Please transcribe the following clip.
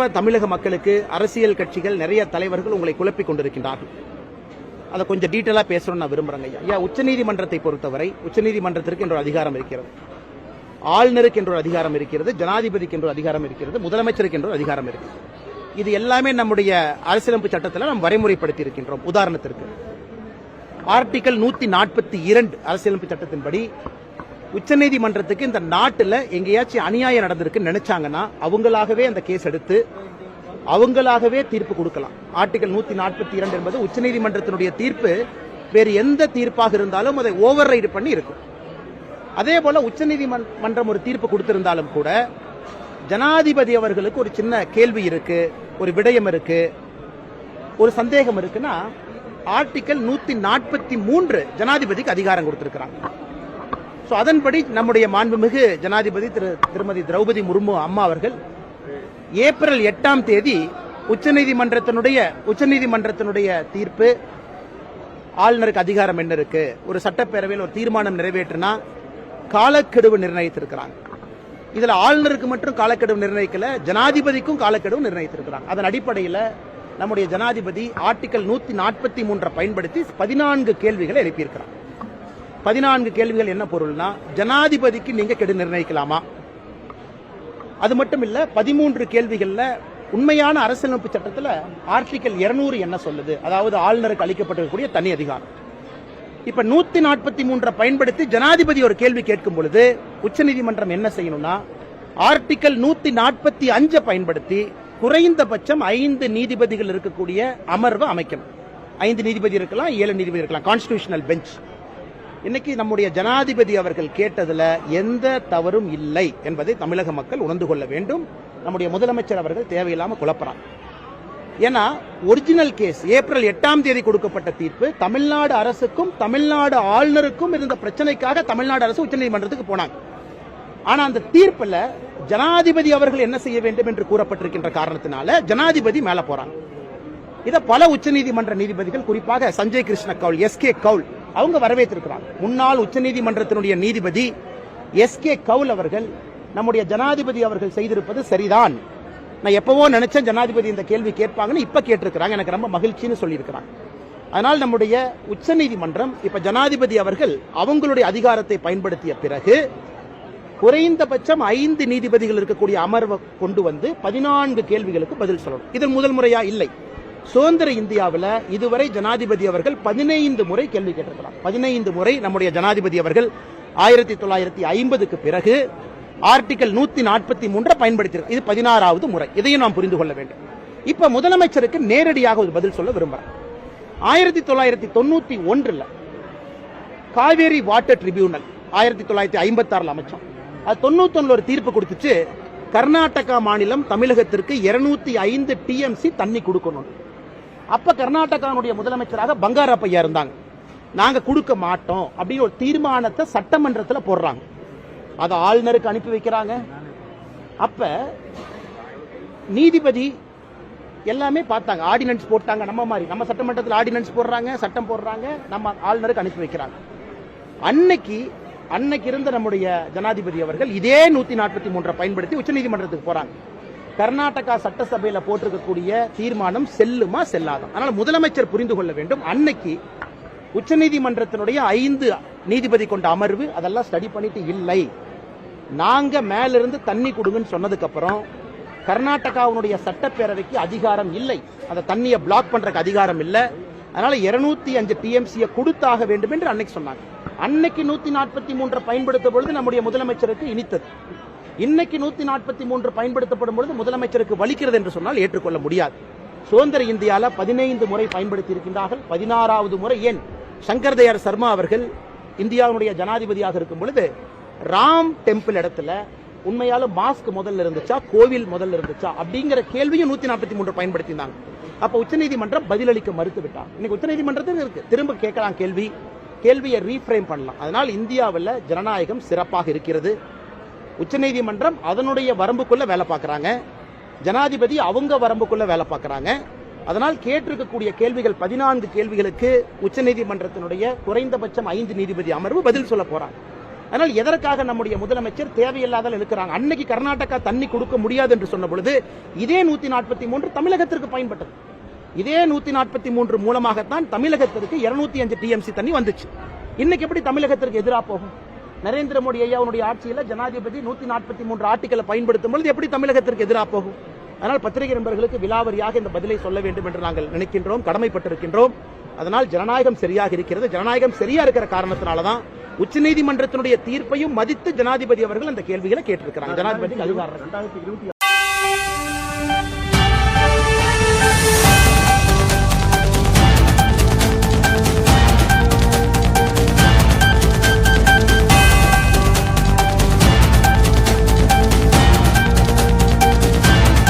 தமிழக மக்களுக்கு அரசியல் கட்சிகள் நிறைய தலைவர்கள் உங்களை குழப்பிக் கொண்டிருக்கின்றார்கள். அதை கொஞ்சம் டீட்டெயிலாக பேசணும்னு நான் விரும்புகிறேங்க ஐயா. ஐயா உச்சநீதிமன்றத்தை பொறுத்தவரை உச்சநீதிமன்றத்திற்கு என்ற அதிகாரம் இருக்கிறது. ஆளுநருக்கு என்ற அதிகாரம் இருக்கிறது ஜனாதிபதிக்கு என்ற அதிகாரம் இருக்கிறது முதலமைச்சருக்கு என்ற அதிகாரம் இருக்கிறது இது எல்லாமே நம்முடைய அரசியலமைப்பு சட்டத்தில் நாம் வரைமுறைப்படுத்தி இருக்கின்றோம் உதாரணத்திற்கு. ஆர்டிகல் நூத்தி நாற்பத்தி இரண்டு அரசியலமைப்பு சட்டத்தின்படி உச்சநீதிமன்றத்துக்கு இந்த நாட்டில் எங்கேயாச்சும் அநியாயம் நடந்திருக்குன்னு நினைச்சாங்கன்னா அவங்களாகவே அந்த கேஸ் எடுத்து அவங்களாகவே தீர்ப்பு கொடுக்கலாம். ஆர்டிகல் நூத்தி நாற்பத்தி இரண்டு என்பது உச்சநீதிமன்றத்தினுடைய தீர்ப்பு. வேறு எந்த தீர்ப்பாக இருந்தாலும் அதை ஓவர் ரைடு பண்ணி இருக்கும். அதே போல உச்சநீதிமன்றம் ஒரு தீர்ப்பு கொடுத்திருந்தாலும் கூட ஜனாதிபதி அவர்களுக்கு ஒரு சின்ன கேள்வி இருக்கு ஒரு விடயம் இருக்கு ஒரு சந்தேகம் இருக்குன்னா ஆர்டிகல் நூத்தி நாற்பத்தி மூன்று ஜனாதிபதிக்கு அதிகாரம் கொடுத்திருக்கிறாங்க. ஸோ அதன்படி நம்முடைய மாண்புமிகு ஜனாதிபதி திரு திருமதி திரௌபதி முர்மு அம்மா அவர்கள் ஏப்ரல் எட்டாம் தேதி உச்சநீதிமன்றத்தினுடைய உச்சநீதிமன்றத்தினுடைய தீர்ப்பு ஆளுநருக்கு அதிகாரம் என்ன இருக்கு ஒரு சட்டப்பேரவையில் ஒரு தீர்மானம் நிறைவேற்றினா காலக்கெடுவு நிர்ணயித்திருக்கிறாங்க இதுல ஆளுநருக்கு மட்டும் காலக்கெடுவு நிர்ணயிக்கல ஜனாதிபதிக்கும் காலக்கெடுவு நிர்ணயித்திருக்கிறாங்க அதன் அடிப்படையில் நம்முடைய ஜனாதிபதி ஆர்டிகல் நூத்தி நாற்பத்தி மூன்றை பயன்படுத்தி பதினான்கு கேள்விகளை எழுப்பியிருக்கிறார் பதினான்கு கேள்விகள் என்ன பொருள்னா ஜனாதிபதிக்கு நீங்க கெடு நிர்ணயிக்கலாமா? அது மட்டும் இல்ல பதிமூன்று கேள்விகள்ல உண்மையான அரசியலமைப்பு சட்டத்தில் ஆர்டிகல் 200 என்ன சொல்லுது? அதாவது ஆளுநருக்கு அளிக்கப்பட்டிருக்கக்கூடிய தனி அதிகாரம். இப்ப நூத்தி நாற்பத்தி மூன்றை பயன்படுத்தி ஜனாதிபதி ஒரு கேள்வி கேட்கும் பொழுது உச்சநீதிமன்றம் என்ன செய்யணும்னா ஆர்டிகல் நூத்தி நாற்பத்தி அஞ்சை பயன்படுத்தி குறைந்தபட்சம் ஐந்து நீதிபதிகள் இருக்கக்கூடிய அமர்வு அமைக்கணும். ஐந்து நீதிபதி இருக்கலாம் ஏழு நீதிபதி இருக்கலாம் கான்ஸ்டியூஷனல் பெஞ்ச் இன்னைக்கு நம்முடைய ஜனாதிபதி அவர்கள் கேட்டதுல எந்த தவறும் இல்லை என்பதை தமிழக மக்கள் உணர்ந்து கொள்ள வேண்டும். நம்முடைய முதலமைச்சர் அவர்கள் தேவையில்லாம குழப்பறாங்க ஏன்னா ஒரிஜினல் கேஸ் ஏப்ரல் எட்டாம் தேதி கொடுக்கப்பட்ட தீர்ப்பு தமிழ்நாடு அரசுக்கும் தமிழ்நாடு ஆளுநருக்கும் இருந்த பிரச்சனைக்காக தமிழ்நாடு அரசு உச்சநீதிமன்றத்துக்கு போனாங்க. ஆனா அந்த தீர்ப்புல ஜனாதிபதி அவர்கள் என்ன செய்ய வேண்டும் என்று கூறப்பட்டிருக்கின்ற காரணத்தினால ஜனாதிபதி மேல போறாங்க. இதை பல உச்சநீதிமன்ற நீதிபதிகள் குறிப்பாக சஞ்சய் கிருஷ்ண கவுல் எஸ் கே கவுல் அவங்க வரவேற்றிருக்கிறாங்க. முன்னாள் உச்சநீதிமன்றத்தினுடைய நீதிபதி எஸ் கே கவுல் அவர்கள் நம்முடைய ஜனாதிபதி அவர்கள் செய்திருப்பது சரிதான். நான் எப்பவோ நினைச்சேன் ஜனாதிபதி இந்த கேள்வி கேட்பாங்கன்னு இப்ப கேட்டிருக்கிறாங்க. எனக்கு ரொம்ப மகிழ்ச்சின்னு சொல்லியிருக்கிறாங்க. அதனால் நம்முடைய உச்சநீதிமன்றம் இப்ப ஜனாதிபதி அவர்கள் அவங்களுடைய அதிகாரத்தை பயன்படுத்திய பிறகு குறைந்தபட்சம் ஐந்து நீதிபதிகள் இருக்கக்கூடிய அமர்வை கொண்டு வந்து பதினான்கு கேள்விகளுக்கு பதில் சொல்லணும். இது முதல் முறையா இல்லை. சுதந்திர இந்தியாவில் இதுவரை ஜனாதிபதி அவர்கள் பதினைந்து முறை கேள்வி கேட்டிருக்கிறார் பதினைந்து முறை நம்முடைய ஜனாதிபதி அவர்கள் ஆயிரத்தி தொள்ளாயிரத்தி ஐம்பதுக்கு பிறகு ஆர்டிகல் நூத்தி நாற்பத்தி மூன்றை பயன்படுத்தியிருக்க இது பதினாறாவது முறை. இதையும் நாம் புரிந்து கொள்ள வேண்டும். இப்ப முதலமைச்சருக்கு நேரடியாக ஒரு பதில் சொல்ல விரும்புறேன். ஆயிரத்தி தொள்ளாயிரத்தி தொண்ணூத்தி ஒன்றுல காவேரி வாட்டர் ட்ரிபியூனல் ஆயிரத்தி தொள்ளாயிரத்தி ஐம்பத்தி ஆறுல அமைச்சோம். அது தொண்ணூத்தொன்னுல ஒரு தீர்ப்பு கொடுத்துச்சு. கர்நாடகா மாநிலம் தமிழகத்திற்கு இருநூத்தி ஐந்து டிஎம்சி தண்ணி கொடுக்கணும். அப்ப கர்நாடகாவுடைய முதலமைச்சராக பங்காரப்பையா இருந்தாங்க. நாங்க கொடுக்க மாட்டோம் அப்படின்னு ஒரு தீர்மானத்தை சட்டமன்றத்தில் போடுறாங்க. அதை ஆளுநருக்கு அனுப்பி வைக்கிறாங்க. அப்ப நீதிபதி எல்லாமே பார்த்தாங்க. ஆர்டினன்ஸ் போட்டாங்க. நம்ம மாதிரி. நம்ம சட்டமன்றத்தில் ஆர்டினன்ஸ் போடுறாங்க சட்டம் போடுறாங்க. நம்ம ஆளுநருக்கு அனுப்பி வைக்கிறாங்க. அன்னைக்கு அன்னைக்கு இருந்த நம்முடைய ஜனாதிபதி அவர்கள் இதே நூத்தி நாற்பத்தி மூன்றை பயன்படுத்தி உச்சநீதிமன்றத்துக்கு போறாங்க. கர்நாடகா சட்டசபையில போட்டிருக்கக்கூடிய தீர்மானம் செல்லுமா செல்லாதா? அதனால முதலமைச்சர் புரிந்து கொள்ள வேண்டும். அன்னைக்கு உச்சநீதிமன்றத்தினுடைய ஐந்து நீதிபதி கொண்ட அமர்வு அதெல்லாம் ஸ்டடி பண்ணிட்டு இல்லை. நாங்க மேலிருந்து தண்ணி கொடுங்கன்னு சொன்னதுக்கு அப்புறம் கர்நாடகாவுடைய சட்டப்பேரவைக்கு அதிகாரம் இல்லை. அந்த தண்ணியை பிளாக் பண்றதுக்கு அதிகாரம் இல்லை. அதனால 205 அஞ்சு டிஎம்சியை கொடுத்தாக வேண்டும் என்று அன்னைக்கு சொன்னாங்க. அன்னைக்கு நூத்தி நாற்பத்தி மூன்றை பயன்படுத்த பொழுது நம்முடைய முதலமைச்சருக்கு இனித்தது. இன்னைக்கு நூத்தி நாற்பத்தி மூன்று பயன்படுத்தப்படும் பொழுது முதலமைச்சருக்கு வலிக்கிறது என்று சொன்னால் ஏற்றுக்கொள்ள முடியாது. சுதந்திர இந்தியால பதினைந்து முறை பயன்படுத்தி இருக்கின்றார்கள் பதினாறாவது முறை ஏன்? சங்கர் தயார் சர்மா அவர்கள் இந்தியாவுடைய ஜனாதிபதியாக இருக்கும் பொழுது ராம் டெம்பிள் இடத்துல உண்மையாலும் மாஸ்க் முதல்ல இருந்துச்சா கோவில் முதல்ல இருந்துச்சா அப்படிங்கிற கேள்வியும் நூத்தி நாற்பத்தி மூன்று பயன்படுத்தினாங்க. அப்ப உச்சநீதிமன்றம் பதிலளிக்க மறுத்து விட்டாங்க. இன்னைக்கு உச்சநீதிமன்றத்தில் இருக்கு. திரும்ப கேட்கலாம் கேள்வி. கேள்வியை ரீஃப்ரேம் பண்ணலாம். அதனால் இந்தியாவில் ஜனநாயகம் சிறப்பாக இருக்கிறது. உச்சநீதிமன்றம் அதனுடைய வரம்புக்குள்ள வேலை பார்க்கறாங்க. ஜனாதிபதி அவங்க வரம்புக்குள்ள வேலை பார்க்கறாங்க. அதனால் கேட்டிருக்கக்கூடிய கேள்விகள் பதினான்கு கேள்விகளுக்கு உச்சநீதிமன்றத்தினுடைய குறைந்தபட்சம் ஐந்து நீதிபதி அமர்வு பதில் சொல்ல போறாங்க. அதனால் எதற்காக நம்முடைய முதலமைச்சர் தேவையில்லாத இருக்கிறாங்க அன்னைக்கு கர்நாடகா தண்ணி கொடுக்க முடியாது என்று சொன்ன பொழுது இதே நூத்தி நாற்பத்தி மூன்று தமிழகத்திற்கு பயன்பட்டது. இதே நூத்தி நாற்பத்தி மூன்று மூலமாகத்தான் தமிழகத்திற்கு இருநூத்தி அஞ்சு டிஎம்சி தண்ணி வந்துச்சு. இன்னைக்கு எப்படி தமிழகத்திற்கு எதிராக போகும்? நரேந்திர மோடி ஐயாவுடைய ஆட்சியில ஜனாதிபதி நூத்தி நாற்பத்தி மூன்று ஆர்டிகளை பயன்படுத்தும் பொழுது எப்படி தமிழகத்திற்கு எதிராக போகும்? அதனால் பத்திரிகை நண்பர்களுக்கு விலாவரியாக இந்த பதிலை சொல்ல வேண்டும் என்று நாங்கள் நினைக்கின்றோம் கடமைப்பட்டிருக்கின்றோம். அதனால் ஜனநாயகம் சரியாக இருக்கிறது. ஜனநாயகம் சரியா இருக்கிற காரணத்தினால தான் உச்சநீதிமன்றத்தினுடைய தீர்ப்பையும் மதித்து ஜனாதிபதி அவர்கள் அந்த கேள்விகளை கேட்டிருக்கிறாங்க. ஜனாதிபதி அதிகாரம்